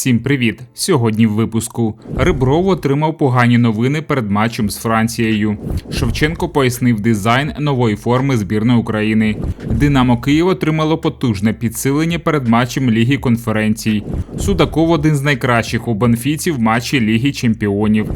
Всім привіт! Сьогодні в випуску Ребров отримав погані новини перед матчем з Францією. Шевченко пояснив дизайн нової форми збірної України. Динамо Київ отримало потужне підсилення перед матчем Ліги конференцій. Судаков один з найкращих у Бенфіці в матчі Ліги Чемпіонів.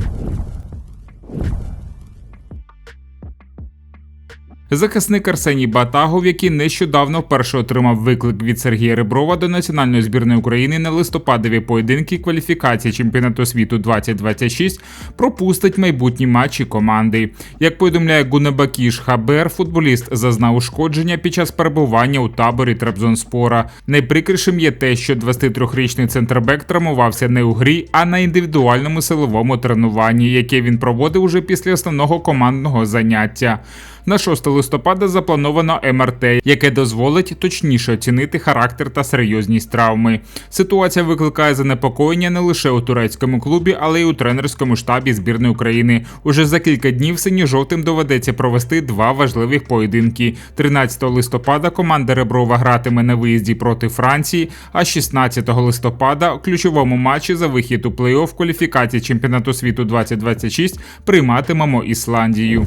Захисник Арсеній Батагов, який нещодавно вперше отримав виклик від Сергія Реброва до національної збірної України на листопадові поєдинки кваліфікації чемпіонату світу 2026, пропустить майбутні матчі команди. Як повідомляє Гунебакіш Хабер, футболіст зазнав ушкодження під час перебування у таборі Трабзонспора. Найприкрішим є те, що 23-річний центрбек травмувався не у грі, а на індивідуальному силовому тренуванні, яке він проводив уже після основного командного заняття. На 6 листопада заплановано МРТ, яке дозволить точніше оцінити характер та серйозність травми. Ситуація викликає занепокоєння не лише у турецькому клубі, але й у тренерському штабі збірної України. Уже за кілька днів синьо-жовтим доведеться провести два важливих поєдинки. 13 листопада команда Реброва гратиме на виїзді проти Франції, а 16 листопада у ключовому матчі за вихід у плей-офф кваліфікації чемпіонату світу 2026 прийматимемо Ісландію.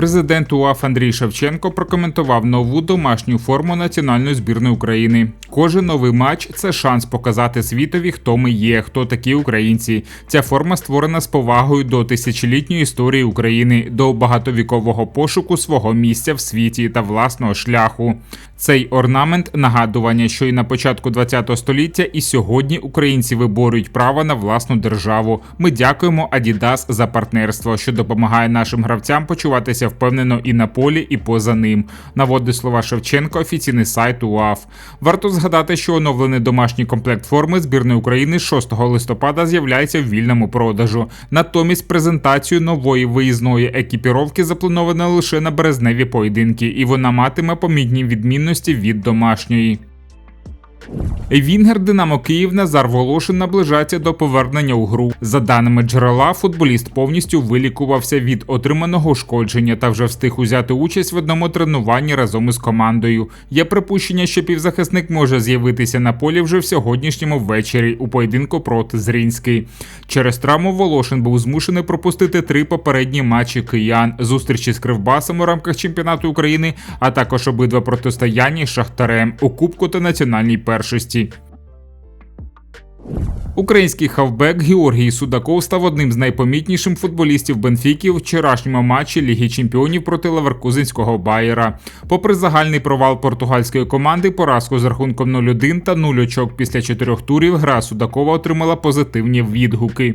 Президент УАФ Андрій Шевченко прокоментував нову домашню форму національної збірної України. Кожен новий матч це шанс показати світові, хто ми є, хто такі українці. Ця форма створена з повагою до тисячолітньої історії України, до багатовікового пошуку свого місця в світі та власного шляху. Цей орнамент нагадування, що і на початку ХХ століття, і сьогодні українці виборюють право на власну державу. Ми дякуємо Adidas за партнерство, що допомагає нашим гравцям почуватися впевнено і на полі, і поза ним. Наводить слова Шевченко, офіційний сайт УАФ. Варто згадати, що оновлений домашній комплект форми збірної України 6 листопада з'являється в вільному продажу. Натомість презентацію нової виїзної екіпіровки заплановано лише на березневі поєдинки, і вона матиме помітні відмінності від домашньої. Вінгер Динамо Київ Назар Волошин наближається до повернення у гру. За даними джерела, футболіст повністю вилікувався від отриманого ушкодження та вже встиг узяти участь в одному тренуванні разом із командою. Є припущення, що півзахисник може з'явитися на полі вже в сьогоднішньому ввечері у поєдинку проти Зрінський. Через травму Волошин був змушений пропустити три попередні матчі киян, зустрічі з Кривбасом у рамках чемпіонату України, а також обидва протистояння з Шахтарем у Кубку та національній першості. Український хавбек Георгій Судаков став одним з найпомітнішим футболістів Бенфіки в вчорашньому матчі Ліги Чемпіонів проти Леверкузинського Байера. Попри загальний провал португальської команди, поразку з рахунком 0-1 та 0 очок після чотирьох турів, гра Судакова отримала позитивні відгуки.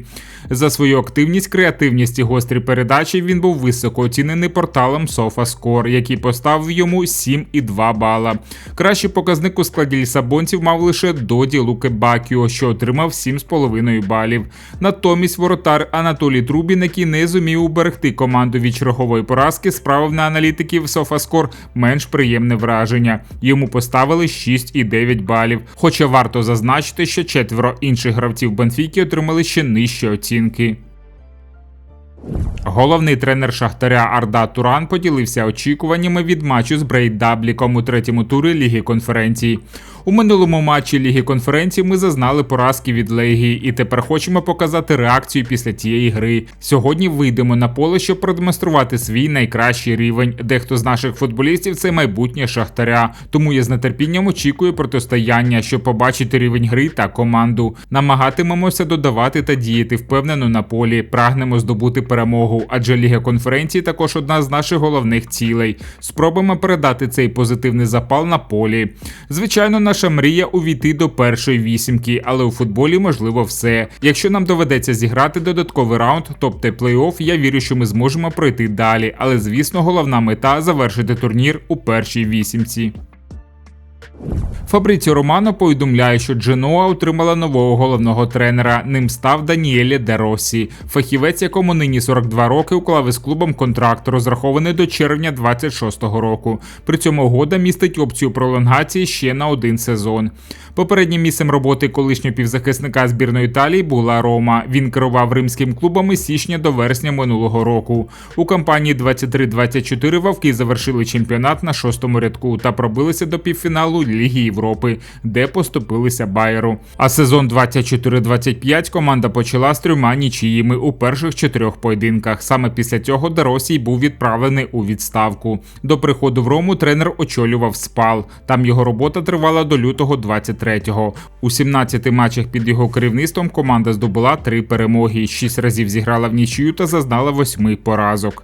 За свою активність, креативність і гострі передачі він був високо оцінений порталом SofaScore, який поставив йому 7,2 бала. Кращий показник у складі лісабонців мав лише Доді Луке Бакіо, що отримав 7,5 балів. Натомість воротар Анатолій Трубін, який не зумів уберегти команду від чергової поразки, справив на аналітиків Софаскор менш приємне враження. Йому поставили 6,9 балів. Хоча варто зазначити, що четверо інших гравців Бенфіки отримали ще нижчі оцінки. Головний тренер Шахтаря Арда Туран поділився очікуваннями від матчу з Брейдабліком у третьому турі Ліги конференцій. У минулому матчі Ліги конференції ми зазнали поразки від Легії і тепер хочемо показати реакцію після тієї гри. Сьогодні вийдемо на поле, щоб продемонструвати свій найкращий рівень. Дехто з наших футболістів це майбутнє Шахтаря. Тому я з нетерпінням очікую протистояння, щоб побачити рівень гри та команду. Намагатимемося додавати та діяти впевнено на полі. Прагнемо здобути перемогу, адже Ліга конференції також одна з наших головних цілей. Спробуємо передати цей позитивний запал на полі. Звичайно, наша мрія увійти до першої вісімки, але у футболі можливо все. Якщо нам доведеться зіграти додатковий раунд, тобто плей-офф, я вірю, що ми зможемо пройти далі. Але звісно, головна мета завершити турнір у першій вісімці. Фабріціо Романо повідомляє, що Дженуа отримала нового головного тренера. Ним став Даніелі Де Росі. Фахівець, якому нині 42 роки, уклав із клубом контракт, розрахований до червня 26-го року. При цьому угода містить опцію пролонгації ще на один сезон. Попереднім місцем роботи колишнього півзахисника збірної Італії була Рома. Він керував римським клубом із січня до вересня минулого року. У кампанії 23-24 вовки завершили чемпіонат на шостому рядку та пробилися до півфіналу Ліги Європи, де поступилися Байеру. А сезон 24-25 команда почала з трьома нічиїми у перших чотирьох поєдинках. Саме після цього Деросій був відправлений у відставку. До приходу в Рому тренер очолював спал. Там його робота тривала до лютого 23-го. У 17 матчах під його керівництвом команда здобула три перемоги, шість разів зіграла в нічию та зазнала восьми поразок.